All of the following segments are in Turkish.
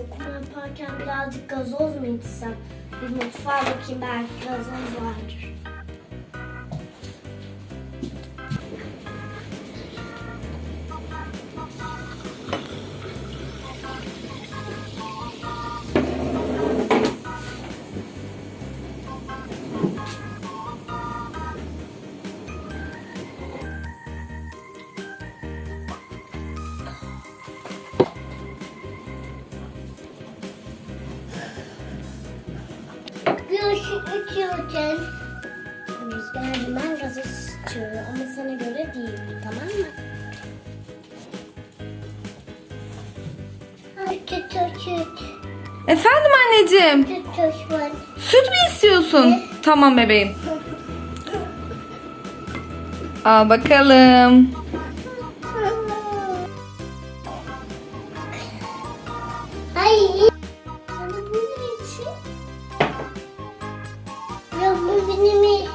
okuma yaparken birazcık gazoz mu içsem? Bir mutfağa bakayım belki gazoz. İçiyordun. Rüzgar ben gazoz içiyorum ama sana göre değil tamam mı? Ay süt süt. Efendim anneciğim. Süt süt mü istiyorsun? Evet. Tamam bebeğim. Al bakalım. Benim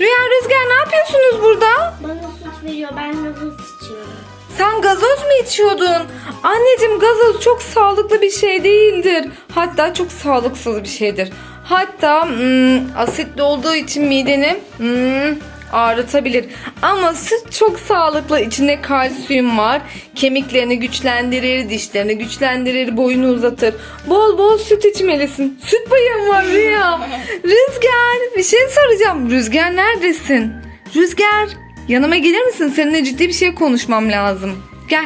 Rüya Rüzgar ne yapıyorsunuz burada? bana süt veriyor ben gazoz içiyorum. Sen gazoz mu içiyordun? Anneciğim gazoz çok sağlıklı bir şey değildir. Hatta çok sağlıksız bir şeydir. Hatta hmm, asitli olduğu için mideni hmm, ağrıtabilir. Ama süt çok sağlıklı. İçinde kalsiyum var. Kemiklerini güçlendirir, dişlerini güçlendirir, boyunu uzatır. Bol bol süt içmelisin. Süt bayım var Rüya. Rüzgar bir şey soracağım. Rüzgar neredesin? Rüzgar yanıma gelir misin? Seninle ciddi bir şey konuşmam lazım. Gel.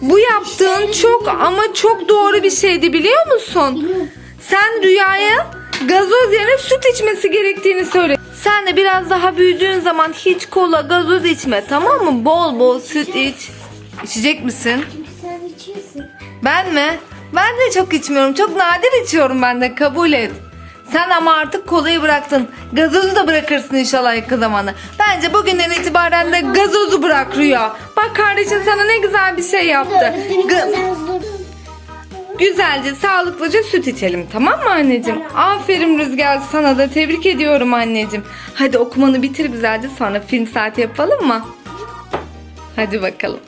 Bu yaptığın çok ama çok doğru bir şeydi biliyor musun? Sen Rüya'ya gazoz yerine süt içmesi gerektiğini söyle. Sen de biraz daha büyüdüğün zaman hiç kola, gazoz içme tamam mı? Bol bol süt iç. İçecek misin? Çünkü sen içiyorsun. Ben mi? Ben de çok içmiyorum. Çok nadir içiyorum ben de kabul et. Sen ama artık kolayı bıraktın. Gazozu da bırakırsın inşallah yakın zamanda. Bence bugünden itibaren de gazozu bırak Rüya. Bak kardeşin sana ne güzel bir şey yaptı. Ga-. Güzelce, sağlıklıca süt içelim tamam mı anneciğim? Aferin Rüzgar sana da tebrik ediyorum anneciğim. Hadi okumanı bitir güzelce sonra film saati yapalım mı? Hadi bakalım.